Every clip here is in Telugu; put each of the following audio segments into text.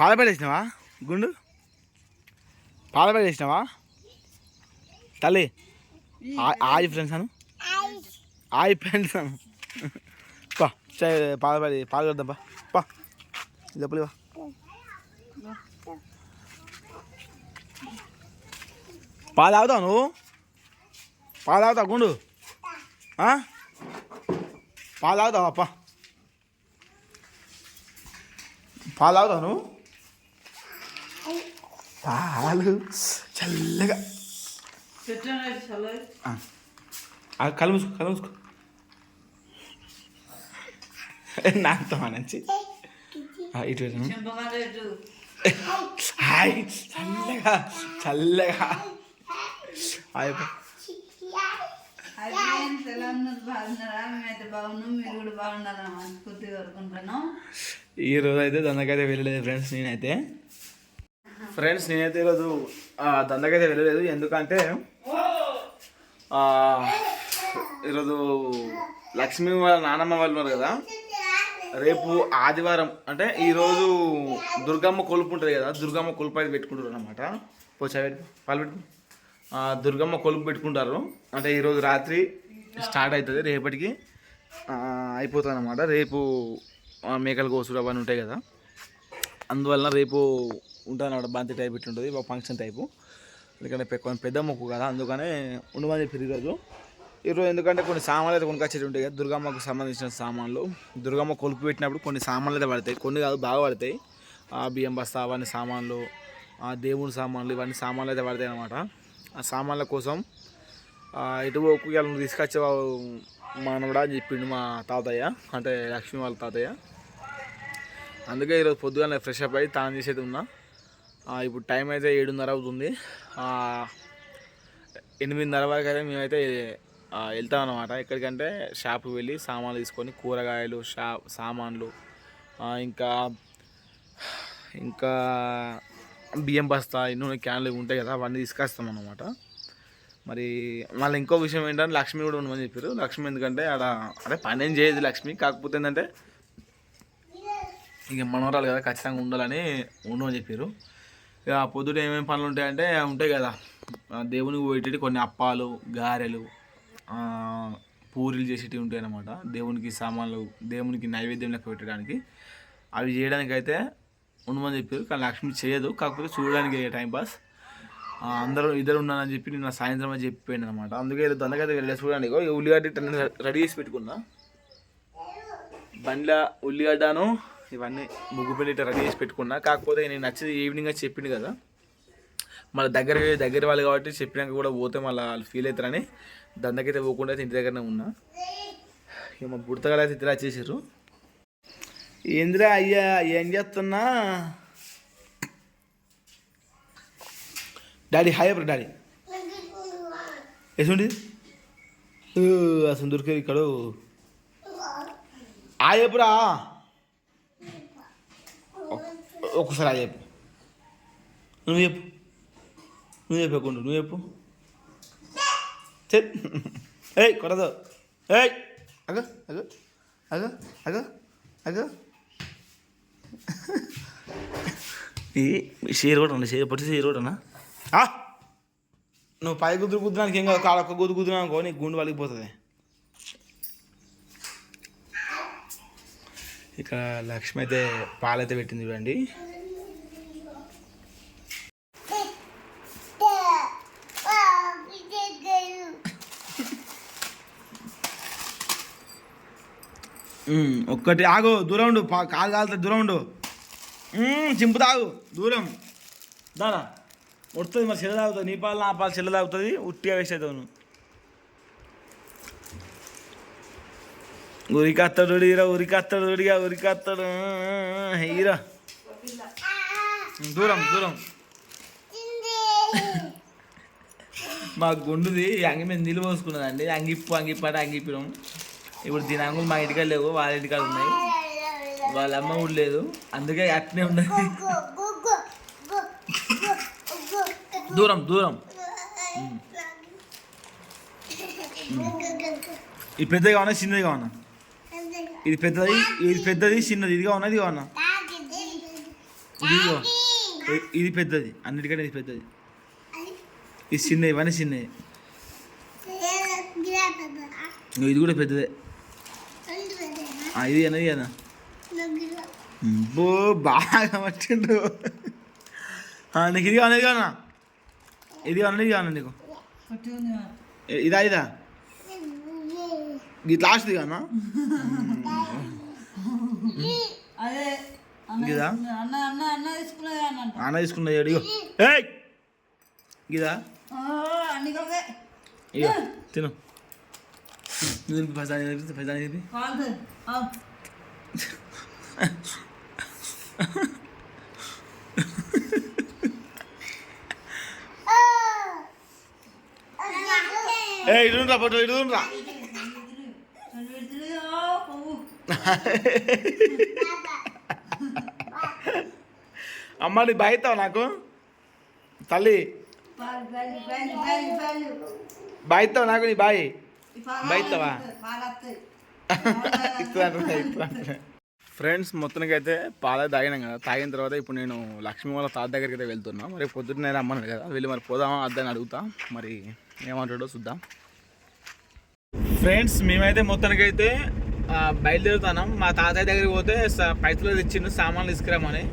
పాలపడేసినావా? గుండు? పాలపడేసినావా? తల్లి ఆ- ఆయి ఫ్రెండ్స్ అను? ఆయి ఫ్రెండ్స్ అను. పా పాలపడి పాలు కడదాం పా. పా. చెప్పలేవా పాలు తాగుతావు నువ్వు? పాలు తాగుతావు గుండు? పాలు తాగుతావా అప్ప పాలు తాగుతావు నువ్వు? పాలు చల్లగా. ఆ. ఆ, కళ్ళు మూసుకో కళ్ళు మూసుకో. నాతో నుంచి ఇటు. హాయ్ చల్లగా చల్లగా. హాయ్ ఈ రోజు అయితే దందకైతే వెళ్ళలేదు ఫ్రెండ్స్ నేనైతే. ఫ్రెండ్స్ నేనైతే ఈరోజు దందకైతే వెళ్ళలేదు. ఎందుకంటే ఈరోజు లక్ష్మి వాళ్ళ నానమ్మ వాళ్ళు ఉన్నారు కదా. రేపు ఆదివారం అంటే ఈరోజు దుర్గమ్మ కొలుపు ఉంటుంది కదా దుర్గమ్మ కొలుపు అయితే పెట్టుకుంటారు అనమాట పోచాబెట్టు పాలు దుర్గమ్మ కొలుపు పెట్టుకుంటారు. అంటే ఈరోజు రాత్రి స్టార్ట్ అవుతుంది రేపటికి అయిపోతుంది అనమాట రేపు మేకలు కోసుడు అవన్నీ ఉంటాయి కదా. అందువలన రేపు ఉంటుంది అనమాట బంతి టైప్ ఇట్లా ఉంటుంది ఒక ఫంక్షన్ టైపు ఎందుకంటే పె- కొంచెం పెద్ద మొక్కు కదా అందుకనే ఉండమని చెప్పి ఈరోజు ఈరోజు ఎందుకంటే కొన్ని సామాన్లు అయితే కొనుకొచ్చేటి ఉంటాయి కదా దుర్గమ్మకు సంబంధించిన సామాన్లు. దుర్గమ్మ కొలుపు పెట్టినప్పుడు కొన్ని సామాన్లు అయితే పడతాయి కొన్ని కాదు బాగా పడతాయి. ఆ బియ్యం బస్తా అవన్నీ సామాన్లు ఆ దేవుని సామాన్లు ఇవన్నీ సామాన్లు అయితే పడతాయి అనమాట ఆ సామాన్ల కోసం ఇటు పోకు ఇవాళ తీసుకొచ్చే మనవడా అని చెప్పిండు మా తాతయ్య అంటే లక్ష్మి వాళ్ళ తాతయ్య. అందుకే ఈరోజు పొద్దుగానే ఫ్రెష్ అప్ అయ్యి తాను చేసేది ఉన్నా. ఇప్పుడు టైం అయితే ఏడున్నర అవుతుంది. ఎనిమిదిన్నర వరకు అయితే మేమైతే వెళ్తాం అనమాట ఎక్కడికంటే షాప్కి వెళ్ళి సామాన్లు తీసుకొని కూరగాయలు షా సామాన్లు ఇంకా ఇంకా బియ్యం బస్తా నూనె క్యాన్లు ఉంటాయి కదా అవన్నీ తీసుకొస్తాం అనమాట మరి మళ్ళీ ఇంకో విషయం ఏంటంటే లక్ష్మి కూడా ఉండమని చెప్పారు. లక్ష్మి ఎందుకంటే ఆడ అదే పని ఏం చేయదు లక్ష్మి. కాకపోతే ఏంటంటే ఇక మనవరాలు కదా ఖచ్చితంగా ఉండాలని ఉండమని చెప్పారు. ఇక పొద్దుట ఏమేమి పనులు ఉంటాయంటే ఉంటాయి కదా. దేవునికి పోయేటట్టు కొన్ని అప్పాలు గారెలు పూరీలు చేసేటివి ఉంటాయి అన్నమాట దేవునికి సామాన్లు దేవునికి నైవేద్యం లెక్క పెట్టడానికి. అవి చేయడానికి అయితే ఉండమని చెప్పారు కానీ లక్ష్మి చేయదు. కాకపోతే చూడడానికి టైం పాస్. అందరూ ఇద్దరు ఉన్నానని చెప్పి నిన్న సాయంత్రం అని చెప్పిపోయింది అనమాట అందుకే ఈరోజు దండకైతే వెళ్ళి చూడండి. ఉల్లిగడ్డ రెడీ చేసి పెట్టుకున్నా. బండ్ల ఉల్లిగడ్డను ఇవన్నీ ముగ్గు పెళ్ళి ఇట్లా రెడీ చేసి పెట్టుకున్నా. కాకపోతే నేను నచ్చింది ఈవినింగ్ అని చెప్పింది కదా. మళ్ళీ దగ్గర దగ్గర వాళ్ళు కాబట్టి చెప్పినాక కూడా పోతే మళ్ళీ వాళ్ళు ఫీల్ అవుతారని దందకైతే పోకుండా అయితే ఇంటి దగ్గరనే ఉన్నా. ఇక మా బుడతగాడు అయితే ఇద్దరు వచ్చేసారు. ఏందిరా అయ్యా ఏం చేస్తున్నా? డాడీ హాయ్ అప్పుడు డాడీ. ఎసుండి అసలు దొరికే ఇక్కడ. ఆ ఒక్కసారి ఆ చెప్పు. నువ్వు చెప్పు. నువ్వు చెప్పకుండా నువ్వు చెప్పు. చెప్. ఏయ్ కొడదు. ఏయ్. అగ అగ. అగ అగ అగ. ఈ షేర్ కూడా అండి షేర్ పట్టి షేర్ కూడా నువ్వు పై కుదురు కుదరానికి ఏం కాదు కాడ ఒక్క కుదురు కుదురు అనుకో నీకు గుండు వలిగిపోతుంది. ఇక్కడ లక్ష్మి అయితే పాలైతే పెట్టింది చూడండి. ఒక్కటి ఆగు దూరం ఉండు కాలు కాలుతుంది దూరం ఉండు. చింపు తాగు దూరం. దానా ఉడుతుంది మరి చెల్ల తాగుతుంది నీ పాలు నా పాలు చెల్ల తాగుతుంది ఉట్టిగా వేస్ట్ అవుతావు ఉరికత్తడు హీరా ఉరికత్తడు ఉడిగా ఉరికత్తడు హీరా దూరం దూరం. మా గుండుది అంగి మీద నీళ్ళు పోసుకున్నదండి. అంగిప్పు అంగిప్పు అంటే అంగిప్పినాం ఇప్పుడు దీని అంగులు మా ఇంటికాడ లేవు వాళ్ళ ఇంటికాడ ఉన్నాయి. వాళ్ళ అమ్మ కూడా లేదు. అందుకే అట్నే ఉన్నది. దూరం దూరం. ఇది పెద్దది కావనా చిన్నది కావనా ఇది పెద్దది ఇది పెద్దది చిన్నది ఇది కావనా ఇది కావనా ఇదిగో ఇది పెద్దది అన్నిటికంటే ఇది పెద్దది. ఇది చిన్న ఇవన్నీ చిన్నవి ఇది కూడా పెద్దదే. ఇది అన్నది అన్న. బో బాగా పట్టిండు నీకు ఇది కానా ఇది అన్నది కానా నీకు? కొట్టి ఉంది ఇ- ఇదా ఇదా. ఇది లాస్ట్ది కానా అదే అన్న ఇదా? తీసుకున్నది. అన్న అన్న అన్న తీసుకున్నది అని అంట. అన్న తీసుకున్న ఇగో. ఏయ్! అమ్మ నీ బాయిస్తావు నాకు? తల్లి. భయతావు నాకు నీ బాయి? భయతావా ఫ్రెండ్స్ మొత్తానికి అయితే పాల తాగినాం కదా. తాగిన తర్వాత ఇప్పుడు నేను లక్ష్మి వాళ్ళ తాత దగ్గరికి అయితే వెళ్తున్నా. మరి పొద్దున్నే రమ్మన్నాడు కదా. వెళ్ళి మరి పోదామా అద్దని అడుగుతా. మరి ఏమంటాడో చూద్దాం. ఫ్రెండ్స్ మేమైతే మొత్తానికి అయితే బయలుదేరుతున్నాం. మా తాతయ్య దగ్గరికి పోతే పైసలు ఇచ్చిండు సామాన్లు తీసుకురామని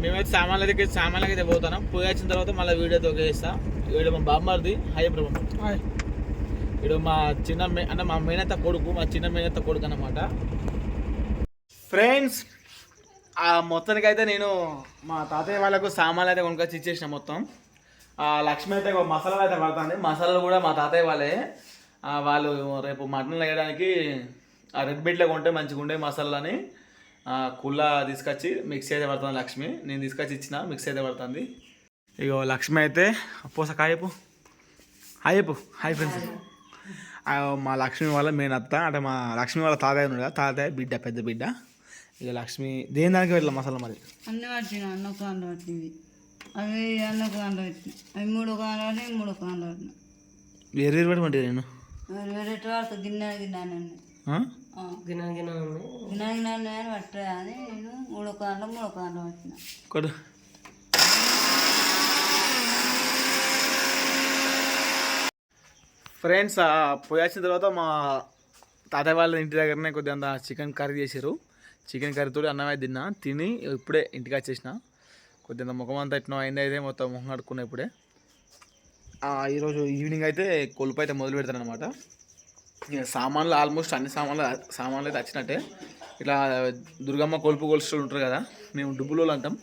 మేమైతే సామాన్ల దగ్గర సామాన్లకి అయితే పోతున్నాం. పోయి వచ్చిన తర్వాత మళ్ళీ వీడియో తొకేస్తా వీడు మా బామ్మర్ది. Hi Prabhu hi. వీడు మా చిన్న మే అంటే మా మేనత్త కొడుకు మా చిన్న మేనత్త కొడుకు అన్నమాట. ఫ్రెండ్స్ ఆ మొత్తానికి అయితే నేను మా తాతయ్య వాళ్ళకు సామాన్లు అయితే కొనుక్కొచ్చి ఇచ్చేసిన మొత్తం. ఆ లక్ష్మి అయితే ఒక మసాలాలు అయితే పడుతుంది. మసాలాలు కూడా మా తాతయ్య వాళ్ళే. వాళ్ళు రేపు మటన్ వేయడానికి ఆ రెడ్ బిట్లో కొంటే మంచిగా ఉండే మసాలాని కుళ్ళ తీసుకొచ్చి మిక్సీ అయితే పడుతుంది లక్ష్మి. నేను తీసుకొచ్చి ఇచ్చిన మిక్సీ అయితే పడుతుంది. ఇగో లక్ష్మి అయితే పోస కాయపు హాయ్ చెప్పు. హాయ్ ఫ్రెండ్స్ మా లక్ష్మి వాళ్ళ మెయిన్ అత్త అంటే మా లక్ష్మి వాళ్ళ తాతయ్య ఉన్నాడు కదా తాతయ్య బిడ్డ పెద్ద బిడ్డ. ఇక లక్ష్మి దేని దానికి వెళ్ళాం మసాలా మరి? అన్ని పట్టిన అన్న కాండ పట్టింది. అవి అన్న కాండ పెట్టిన. అవి మూడు కాండ పట్టినాయి మూడు కాండ పట్టిన. వేరే పెట్టమంటే నేను. వేరే గిన్నె? గిన్నె పట్టా అని నేను మూడు మూడు పట్టిన. ఫ్రెండ్స్ పోయి వచ్చిన తర్వాత మా తాతయ్య వాళ్ళ ఇంటి దగ్గరనే కొద్దిగా చికెన్ కర్రీ చేశారు చికెన్ కర్రీతో అన్నమే తిన్నా తిని ఇప్పుడే ఇంటికి వచ్చేసిన. కొద్దిగా ముఖం అంతా ఎట్నో అయింది అయితే మొత్తం ముఖం కడుక్కున్నా ఇప్పుడే. ఆ, ఈరోజు ఈవినింగ్ అయితే కొలుపు అయితే మొదలు పెడతాను అనమాట సామాన్లు ఆల్మోస్ట్ అన్ని సామాన్లు సామాన్లు అయితే వచ్చినట్టే ఇట్లా దుర్గమ్మ కొలుపు కొలుస్తూ ఉంటారు కదా మేము డుబ్బులోళ్ళు అంటాం.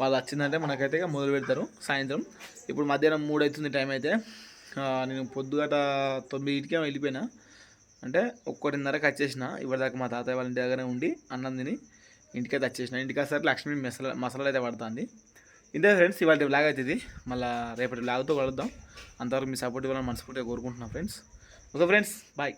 వాళ్ళు వచ్చిందంటే మనకైతే ఇక మొదలు పెడతారు సాయంత్రం. ఇప్పుడు మధ్యాహ్నం మూడు అవుతుంది టైం అయితే. నేను పొద్దుగట తొమ్మిదింటికి వెళ్ళిపోయినా. అంటే ఒక్కటిన్నరకు వచ్చేసిన. ఇప్పటిదాకా మా తాతయ్య వాళ్ళ ఇంటి దగ్గరే ఉండి అన్నం తిని ఇంటికైతే వచ్చేసిన ఇంటికి వచ్చేసరికి లక్ష్మి మసాలా మసాలా అయితే పడుతుంది. ఇంతే ఫ్రెండ్స్ ఇవాళ బ్లాగ్ అవుతుంది మళ్ళీ రేపటి బ్లాగ్తో కలుద్దాం. అంతవరకు మీ సపోర్ట్ ఇవ్వాలని మనస్ఫూర్తిగా కోరుకుంటున్నాను ఫ్రెండ్స్ ఓకే ఫ్రెండ్స్ బాయ్